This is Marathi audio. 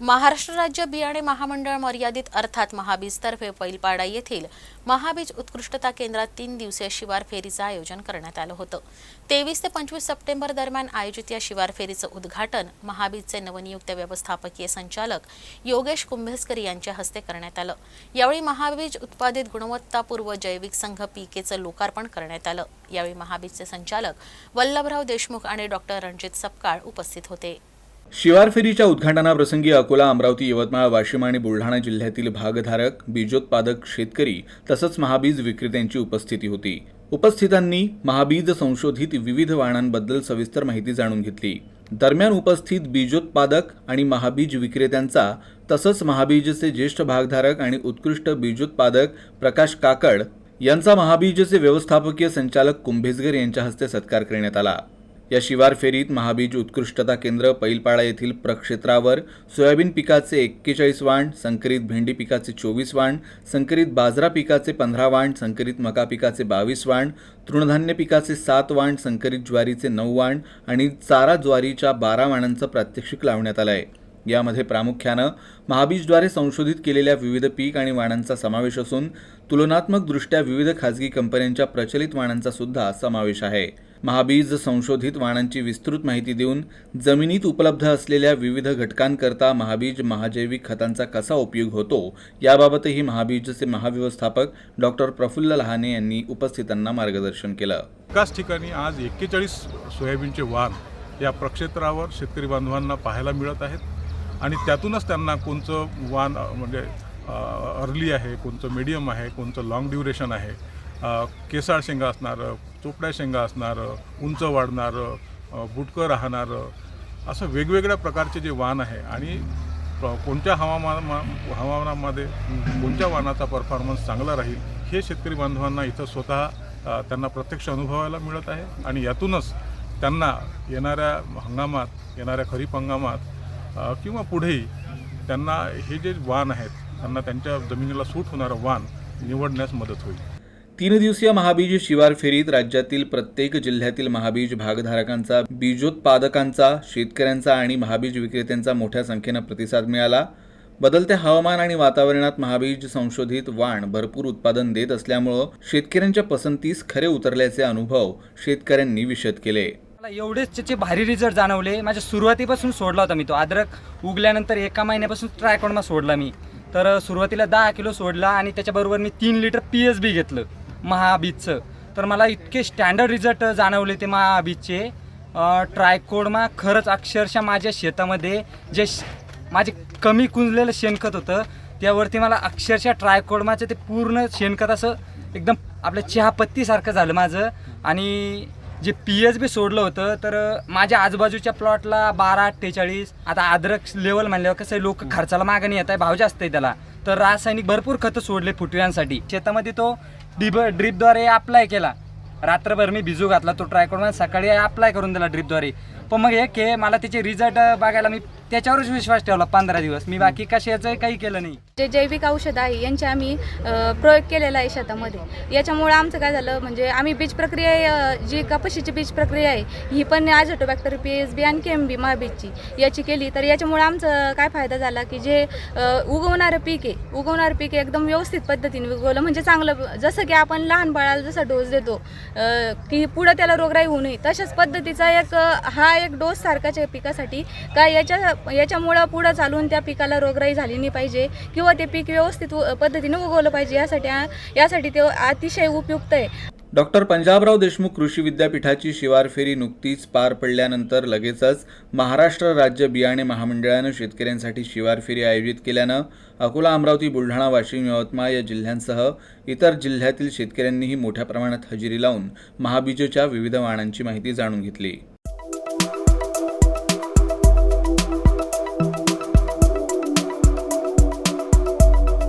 महाराष्ट्र राज्य बियाणे महामंडळ मर्यादित अर्थात महाबीजतर्फे पैलपाडा येथील महाबीज उत्कृष्टता केंद्रात तीन दिवसीय शिवार फेरीचं आयोजन करण्यात आलं होतं. तेवीस ते पंचवीस सप्टेंबर दरम्यान आयोजित या शिवार फेरीचं उद्घाटन महाबीजचे नवनियुक्त व्यवस्थापकीय संचालक योगेश कुंभेसकर यांच्या हस्ते करण्यात आलं. यावेळी महाबीज उत्पादित गुणवत्तापूर्व जैविक संघ पीकेचं लोकार्पण करण्यात आलं. यावेळी महाबीजचे संचालक वल्लभराव देशमुख आणि डॉक्टर रणजित सपकाळ उपस्थित होते. शिवार फेरीच्या उद्घाटनाप्रसंगी अकोला अमरावती यवतमाळ वाशिम आणि बुलढाणा जिल्ह्यातील भागधारक बीजोत्पादक शेतकरी तसंच महाबीज विक्रेत्यांची उपस्थिती होती. उपस्थितांनी महाबीज संशोधित विविध वाणांबद्दल सविस्तर माहिती जाणून घेतली. दरम्यान उपस्थित बीजोत्पादक आणि महाबीज विक्रेत्यांचा तसंच महाबीजचे ज्येष्ठ भागधारक आणि उत्कृष्ट बीजोत्पादक प्रकाश काकड यांचा महाबीजचे व्यवस्थापकीय संचालक कुंभेजगर यांच्या हस्ते सत्कार करण्यात आला. या शिवार फेरीत महाबीज उत्कृष्टता केंद्र पैलपाडा येथील प्रक्षेत्रावर सोयाबीन पिकाचे एक्केचाळीस वाण संकरित भेंडी पिकाचे चोवीस वाण संकरित बाजरा पिकाचे पंधरा वाण संकरित मका पिकाचे बावीस वाण तृणधान्य पिकाचे सात वाण संकरित ज्वारीचे नऊ वाण आणि चारा ज्वारीच्या बारा वाणांचं प्रात्यक्षिक लावण्यात आलं आहे यामध्ये प्रामुख्यानं महाबीजद्वारे संशोधित केलेल्या विविध पीक आणि वाणांचा समावेश असून तुलनात्मकदृष्ट्या विविध खाजगी कंपन्यांच्या प्रचलित वाणांचा सुद्धा समावेश आहे. महाबीज संशोधित वाणांची विस्तृत माहिती देऊन जमिनीत उपलब्ध असलेल्या विविध घटकांकरता महाबीज महाजैविक खतांचा कसा उपयोग होतो याबाबतही महाबीजचे महाव्यवस्थापक डॉक्टर प्रफुल्ल लहाने यांनी उपस्थितांना मार्गदर्शन केलं. एकाच ठिकाणी आज एक्केचाळीस सोयाबीनचे वाण या प्रक्षेत्रावर शेतकरी बांधवांना पाहायला मिळत आहेत आणि त्यातूनच त्यांना कोणचं वाण म्हणजे अर्ली आहे कोणचं मीडियम आहे कोणचं लाँग ड्युरेशन आहे केसाळ शेंगा असणारं चोपड्या शेंगा असणारं उंच वाढणारं बुटकं राहणारं असं वेगवेगळ्या प्रकारचे जे वाण आहे आणि कोणत्या हवामान हवामानामध्ये कोणत्या वाहनाचा परफॉर्मन्स चांगला राहील हे शेतकरी बांधवांना इथं स्वतः त्यांना प्रत्यक्ष अनुभवायला मिळत आहे आणि यातूनच त्यांना येणाऱ्या हंगामात येणाऱ्या खरीप हंगामात किंवा पुढेही त्यांना हे जे वाण आहेत त्यांना त्यांच्या जमिनीला सूट होणारं वाण निवडण्यास मदत होईल. तीन दिवसीय महाबीज शिवार फेरीत राज्यातील प्रत्येक जिल्ह्यातील महाबीज भागधारकांचा बीजोत्पादकांचा शेतकऱ्यांचा आणि महाबीज विक्रेत्यांचा मोठ्या संख्येनं प्रतिसाद मिळाला. बदलत्या हवामान आणि वातावरणात महाबीज संशोधित वाण भरपूर उत्पादन देत असल्यामुळं शेतकऱ्यांच्या पसंतीस खरे उतरल्याचे अनुभव शेतकऱ्यांनी विशद केले. मला एवढेच त्याचे भारी रिझल्ट जाणवले. माझ्या सुरुवातीपासून सोडला होता मी तो. अद्रक उगल्यानंतर एका महिन्यापासून ट्रायकोडमा सोडला मी. तर सुरुवातीला दहा किलो सोडला आणि त्याच्याबरोबर मी तीन लिटर पी एच बी घेतलं. महाबीजचं. तर मला इतके स्टँडर्ड रिझल्ट जाणवले ते महाबीजचे. ट्रायकोडमा खरंच अक्षरशः माझ्या शेतामध्ये जे श- माझे कमी कुंजलेलं शेणखत होतं त्यावरती मला अक्षरशः ट्रायकोडमाचं ते पूर्ण शेणखत असं एकदम आपल्या चहापत्तीसारखं झालं माझं. आणि जे पी एच बी सोडलं होतं तर माझ्या आजूबाजूच्या प्लॉटला बारा अठ्ठेचाळीस आता अद्रक लेवल म्हणल्यावर कसं आहे लोक खर्चाला मागणी येत आहे भाव जास्त आहे त्याला. तर रासायनिक भरपूर खतं सोडले फुटव्यांसाठी. शेतामध्ये तो डिब ड्रीपद्वारे अप्लाय केला. रात्रभर मी भिजू घातला तो ट्रायकोड सकाळी अप्लाय करून दिला ड्रीपद्वारे. पण मग एक मला त्याचे रिझल्ट बघायला मी त्याच्यावरच विश्वास ठेवला पंधरा दिवस. मी बाकी कशाचं काही केलं नाही. जे जैविक औषध आहे यांचे आम्ही प्रयोग केलेला आहे शेतामध्ये. याच्यामुळं आमचं काय झालं म्हणजे आम्ही बीज प्रक्रिया जी कपाशीची बीज प्रक्रिया आहे ही पण आझोटोबॅक्टर पी एस बी आणि केम बी महाबीजची याची केली. तर याच्यामुळं आमचं काय फायदा झाला की जे उगवणारं पीक आहे उगवणारं पीक एकदम व्यवस्थित पद्धतीने उगवलं. म्हणजे चांगलं जसं की आपण लहान बाळाला जसा डोस देतो की पुढं त्याला रोगराई होऊ नये तशाच पद्धतीचा एक हा एक डोस सारखाच्या पिकासाठी का याच्या याच्यामुळं पुढं चालून त्या पिकाला रोगराई झाली नाही पाहिजे किंवा ते पीक व्यवस्थित पद्धतीने उगवलं पाहिजे यासाठी यासाठी ते अतिशय उपयुक्त आहे. डॉक्टर पंजाबराव देशमुख कृषी विद्यापीठाची शिवार फेरी नुकतीच पार पडल्यानंतर लगेचच महाराष्ट्र राज्य बियाणे महामंडळानं शेतकऱ्यांसाठी शिवार फेरी आयोजित केल्यानं अकोला अमरावती बुलढाणा वाशिम यवतमाळ या जिल्ह्यांसह इतर जिल्ह्यातील शेतकऱ्यांनीही मोठ्या प्रमाणात हजेरी लावून महाबीजच्या विविध वाणांची माहिती जाणून घेतली.